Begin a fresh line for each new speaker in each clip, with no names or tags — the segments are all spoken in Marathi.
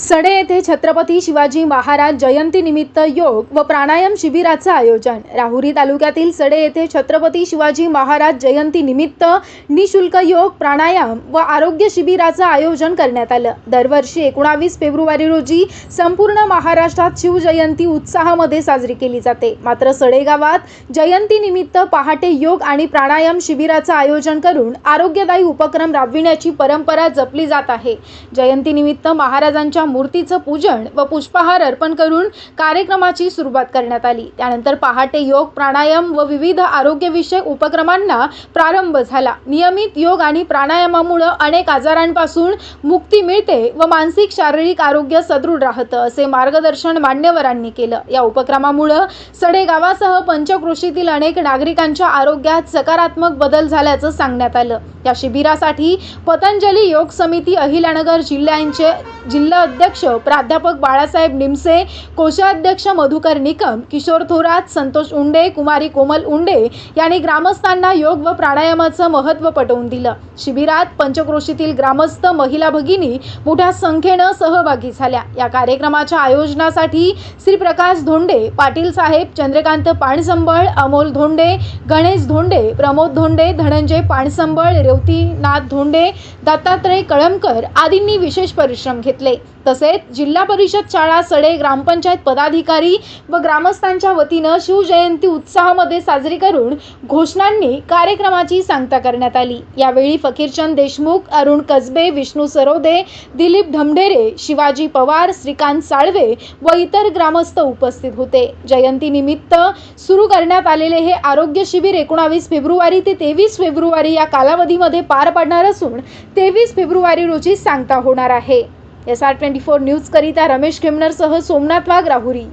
सडे येथे छत्रपती शिवाजी महाराज जयंतीनिमित्त योग व प्राणायाम शिबिराचं आयोजन. राहुरी तालुक्यातील सडे येथे छत्रपती शिवाजी महाराज जयंतीनिमित्त निशुल्क योग प्राणायाम व आरोग्य शिबिराचं आयोजन करण्यात आलं. दरवर्षी एकोणावीस फेब्रुवारी रोजी संपूर्ण महाराष्ट्रात शिवजयंती उत्साहामध्ये साजरी केली जाते. मात्र सडे गावात जयंतीनिमित्त पहाटे योग आणि प्राणायाम शिबिराचं आयोजन करून आरोग्यदायी उपक्रम राबविण्याची परंपरा जपली जात आहे. जयंतीनिमित्त महाराजांच्या मूर्तीचं पूजन व पुष्पहार अर्पण करून कार्यक्रमाची सुरुवात करण्यात आली. त्यानंतर पहाटे योग प्राणायाम व विविध आरोग्यविषयक उपक्रमांना प्रारंभ झाला. नियमित योग आणि प्राणायामामुळं अनेक आजारांपासून मुक्ती मिळते व मानसिक शारीरिक आरोग्य सदृढ राहतं असे मार्गदर्शन मान्यवरांनी केलं. या उपक्रमामुळं सडेगावासह पंचकृषीतील अनेक नागरिकांच्या आरोग्यात सकारात्मक बदल झाल्याचं सांगण्यात आलं. या शिबिरासाठी पतंजली योग समिती अहिल्यानगर जिल्ह्यांचे जिल्हा अध्यक्ष प्राध्यापक बाळासाहेब निमसे कोषाध्यक्ष मधुकर निकम किशोर थोरात संतोष उंडे कुमारी कोमल उंडे यांनी ग्रामस्थांना योग व प्राणायामाचं महत्त्व पटवून दिलं. शिबिरात पंचक्रोशीतील ग्रामस्थ महिला भगिनी मोठ्या संख्येनं सहभागी झाल्या. या कार्यक्रमाच्या आयोजनासाठी श्री प्रकाश धोंडे पाटील साहेब चंद्रकांत पाणसंबळ अमोल धोंडे गणेश धोंडे प्रमोद धोंडे धनंजय पाणसंबळ रेवतीनाथ धोंडे दत्तात्रय कळमकर आदींनी विशेष परिश्रम घेतले. तसेच जिल्हा परिषद शाळा सडे ग्रामपंचायत पदाधिकारी व ग्रामस्थांच्या वतीनं शिवजयंती उत्साहामध्ये साजरी करून घोषणांनी कार्यक्रमाची सांगता करण्यात आली. यावेळी फकीरचंद देशमुख अरुण कसबे विष्णू सरोदे दिलीप ढमढेरे शिवाजी पवार श्रीकांत साळवे व इतर ग्रामस्थ उपस्थित होते. जयंतीनिमित्त सुरू करण्यात आलेले हे आरोग्य शिबिर एकोणावीस फेब्रुवारी ते तेवीस फेब्रुवारी या कालावधीमध्ये पार पडणार असून तेवीस फेब्रुवारी रोजी सांगता होणार आहे. S R twenty four news करिता रमेश खेमनरसह सोमनाथ वाघ राहुरी.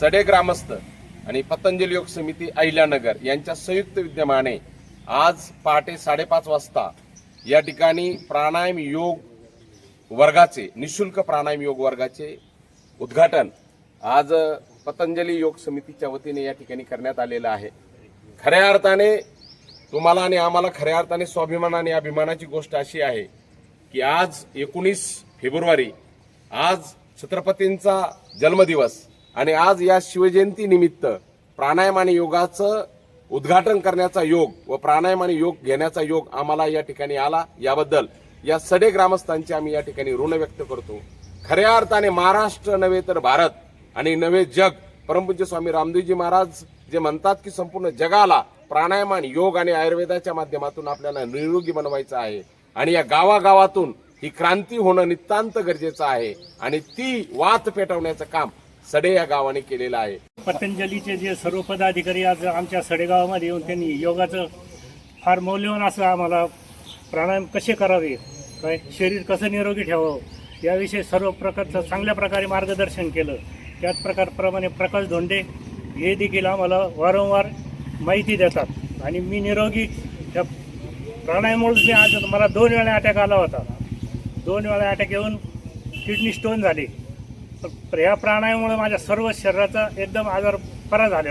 सडे ग्रामस्थ आणि पतंजली योग समिती अहिल्यानगर यांच्या संयुक्त विद्यमाने आज पहाटे साडेपाच वाजता या ठिकाणी प्राणायाम योग वर्गाचे निशुल्क प्राणायाम योग वर्गाचे उद्घाटन आज पतंजली योग समितीच्या वतीने या ठिकाणी करण्यात आलेलं आहे. खऱ्या अर्थाने तुम्हाला आणि आम्हाला खऱ्या अर्थाने स्वाभिमान आणि अभिमानाची गोष्ट अशी आहे की आज एकोणीस फेब्रुवारी. आज छत्रपतींचा जन्मदिवस आणि आज या शिवजयंती निमित्त प्राणायाम आणि योगाचं उद्घाटन करण्याचा योग व प्राणायाम आणि योग घेण्याचा योग आम्हाला या ठिकाणी आला. याबद्दल या सडे ग्रामस्थांचे आम्ही या ठिकाणी ऋण व्यक्त करतो. खऱ्या अर्थाने महाराष्ट्र नव्हे तर भारत आणि नवे जग. परमपूज्य स्वामी रामदेवजी महाराज जे म्हणतात की संपूर्ण जगाला प्राणायाम आणि योग आणि आयुर्वेदाच्या माध्यमातून आपल्याला निरोगी बनवायचं आहे. आणि या गावागावातून ही क्रांती होणं नितांत गरजेचं आहे आणि ती वात पेटवण्याचं काम सडे या गावाने केलेलं आहे.
पतंजलीचे जे सर्व पदाधिकारी आज आमच्या सडेगावामध्ये येऊन त्यांनी योगाचं फार मौल्यवान असं आम्हाला प्राणायाम कसे करावे काय शरीर कसं निरोगी ठेवावं याविषयी सर्व प्रकारचं चांगल्या प्रकारे मार्गदर्शन केलं. त्याच प्रकारप्रमाणे प्रकाश धोंडे हे देखील आम्हाला वारंवार माहिती देतात. आणि मी निरोगी त्या प्राणायामामुळेच मी आज मला दोन वेळा अटॅक आला होता. दोन वेळा अटॅक येऊन किडनी स्टोन झाली. पण या माझ्या सर्व शरीराचा एकदम आजार बरा झालेला.